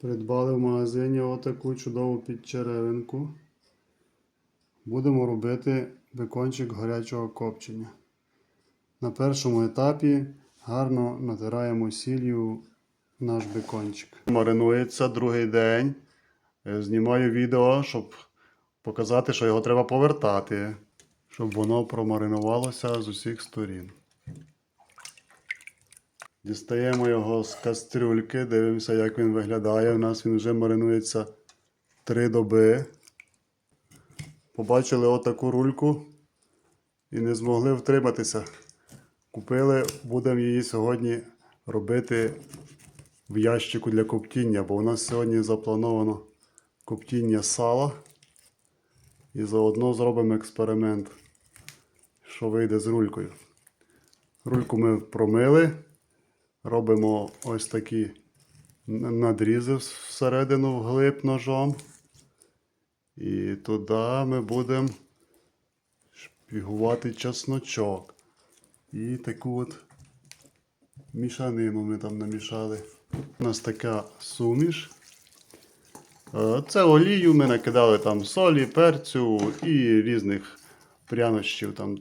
Придбали в магазині отаку чудову підчеревинку. Будемо робити бекончик гарячого копчення. На першому етапі гарно натираємо сіллю наш бекончик. Маринується другий день. Е, Знімаю відео, щоб показати, що його треба повертати, щоб воно промаринувалося з усіх сторін. Дістаємо його з кастрюльки, дивимося, як він виглядає. У нас він вже маринується 3 доби. Побачили отаку рульку і не змогли втриматися. Купили, будемо її сьогодні робити в ящику для коптіння, бо у нас сьогодні заплановано коптіння сала. І заодно зробимо експеримент, що вийде з рулькою. Рульку ми промили. Робимо ось такі надрізи всередину вглиб ножом. І туди ми будемо шпігувати чесночок. І таку от мішанину ми там намішали. У нас така суміш. Е, Це олію ми накидали там солі, перцю і різних прянощів там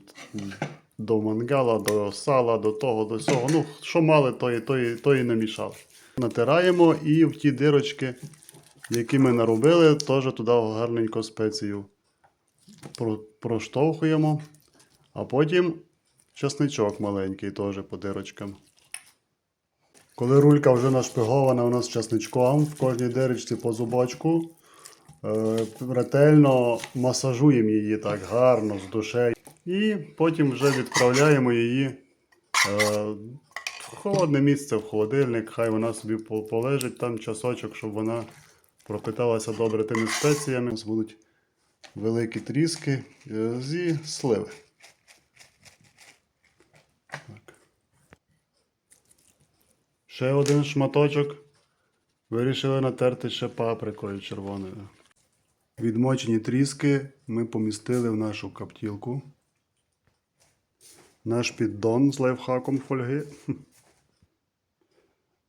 до мангала, до сала, до того, до цього. Ну, що мали, то і, то і, то і намішали. Натираємо і в ті дирочки, які ми наробили, теж туди гарненько спецію проштовхуємо. А потім чесничок маленький теж по дирочкам. Коли рулька вже нашпигована у нас чесничком, в кожній дирочці по зубочку, е, ретельно масажуємо її так гарно з душею. І потім вже відправляємо її е, в холодне місце, в холодильник. Хай вона собі полежить там часочок, щоб вона пропиталася добре тими спеціями. У нас будуть великі тріски е, зі сливи. Ще один шматочок. Вирішили натерти ще паприкою червоною. Відмочені тріски ми помістили в нашу каптілку. Наш піддон з лайфхаком фольги.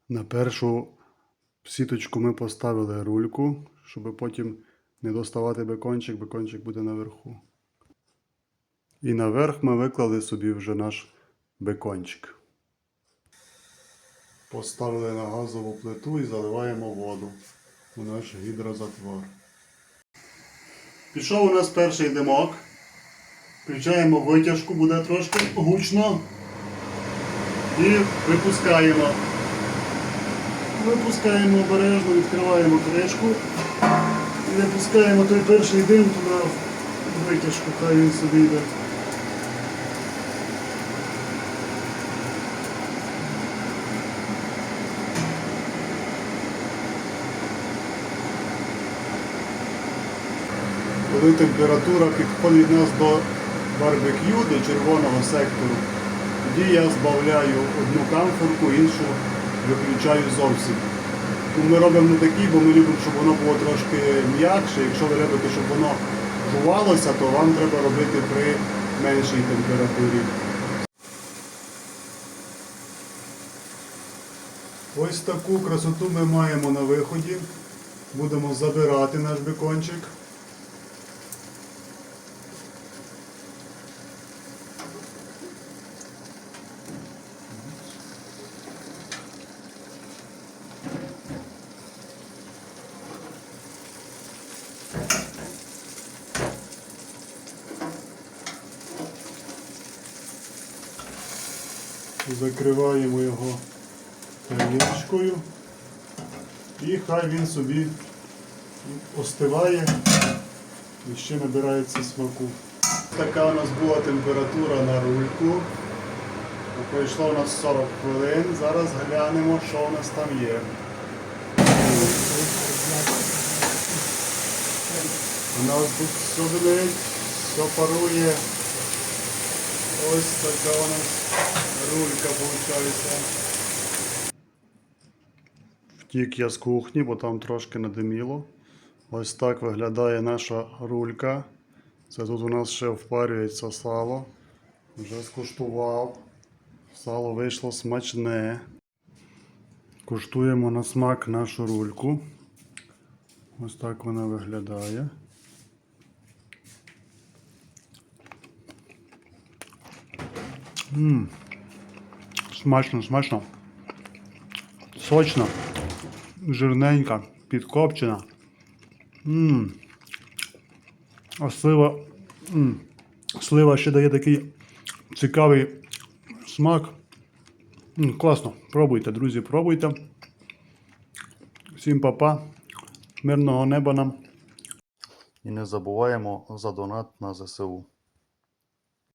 На першу сіточку ми поставили рульку, щоб потім не доставати бекончик, бекончик буде наверху. І наверх ми виклали собі вже наш бекончик. Поставили на газову плиту і заливаємо воду у наш гідрозатвор. Пішов у нас перший димок. Включаємо витяжку, буде трошки гучно. І випускаємо. Випускаємо обережно, відкриваємо кришку і випускаємо той перший дим туди в витяжку, хай він собі йде. Коли температура підходить нас до барбекю, до червоного сектору, тоді я збавляю одну камфорку, іншу виключаю зовсім. Ми робимо такі, бо ми любимо, щоб воно було трошки м'якше. Якщо ви любите, щоб воно жувалося, то вам треба робити при меншій температурі. Ось таку красоту ми маємо на виході. Будемо забирати наш бекончик. Закриваємо його тарілочкою і хай він собі остиває і ще набирається смаку. Така у нас була температура на рульку. Пройшло у нас 40 хвилин. Зараз глянемо, що у нас там є. У нас тут все димить, все парує. Ось така у нас рулька виходить. Втік я з кухні, бо там трошки надиміло. Ось так виглядає наша рулька. Це тут у нас ще впарюється сало. Вже скуштував. Сало вийшло смачне. Куштуємо на смак нашу рульку. Ось так вона виглядає. Мм. Смачно, смачно. Сочно. Жирненька, підкопчена. Мм. А слива. М. Слива ще дає такий цікавий смак. М, класно. Пробуйте, друзі, пробуйте. Всім папа. Мирного неба нам. І не забуваємо за донат на ЗСУ.